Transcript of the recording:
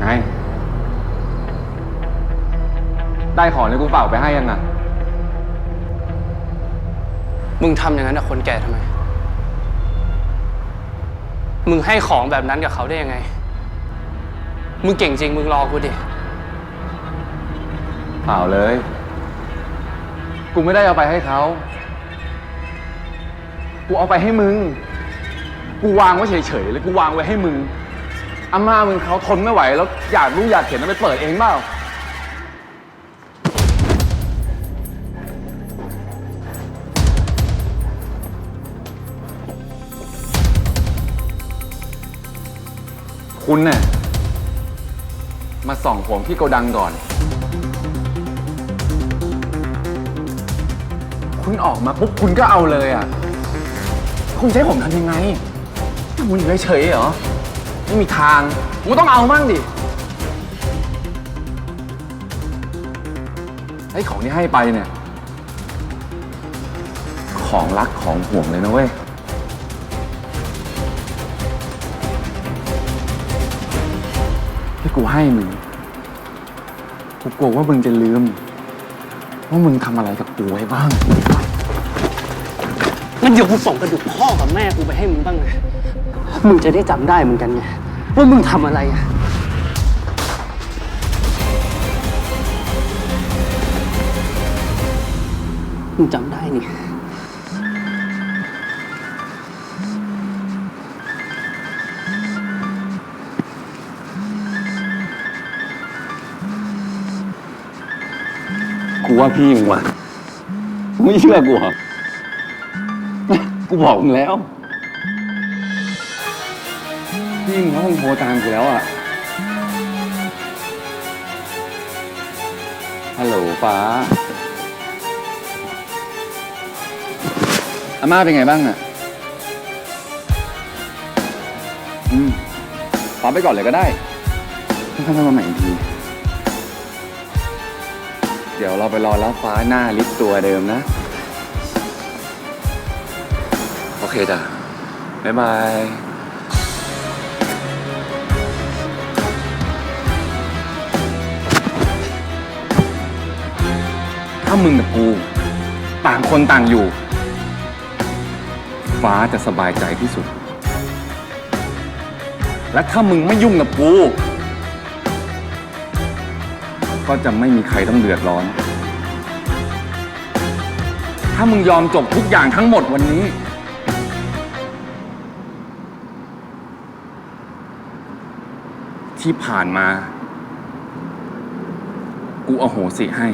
ไง ได้ของเลยกูเป่าไปให้ยังอะ มึงทำอย่างนั้นกับคนแก่ทำไม มึงให้ของแบบนั้นกับเขาได้ยังไง มึงเก่งจริง มึงรอกูดิ เปล่าเลย กูไม่ได้เอาไปให้เขา กูเอาไปให้มึง กูวางไว้เฉยๆเลยกูวางไว้ให้มึง อาม่ามึงเขาทนไม่ไหว แล้วอยากรู้อยากเห็นแล้วไปเปิดเองเปล่า คุณเนี่ยมาส่องผมที่โกดังก่อน คุณออกมาปุ๊บคุณก็เอาเลยอะ คุณจะใช้ผมทำยังไงคุณอยู่เฉยๆเหรอ ไม่มีทางผมต้องเอามั่งดิไอ้ของที่ให้ไปเนี่ย ของรักของห่วงเลยนะเว้ย ที่กูให้มึง กูกลัวว่ามึงจะลืม ว่ามึงทำอะไรกับกูไว้บ้าง งั้นเดี๋ยวกูส่งกระดูกพ่อกับแม่กูไปให้มึงบ้างไง มึงจะได้จำได้เหมือนกันไงว่ามึงทำอะไรอะมึงจำได้นี่กูว่าพี่มึงว่ะมึงไม่เชื่อกูเหรอ กูบอกมึงแล้ว พี่มึงเขาคงโทรตามกูแล้วอะ ฮัลโหลฟ้า อาม่าเป็นไงบ้างอะ อืมฟ้าไปก่อนเลยก็ได้ไม่ต้องมาใหม่อีกที เดี๋ยวเราไปรอรับฟ้าหน้าลิฟต์ตัวเดิมนะ โอเคจ้ะบ๊ายบาย มึงกับกู ต่างคนต่างอยู่ ฟ้าจะสบายใจที่สุด และถ้ามึงไม่ยุ่งกับกู ก็จะไม่มีใครต้องเดือดร้อน ถ้ามึงยอมจบทุกอย่างทั้งหมดวันนี้ ที่ผ่านมา กูอโหสิให้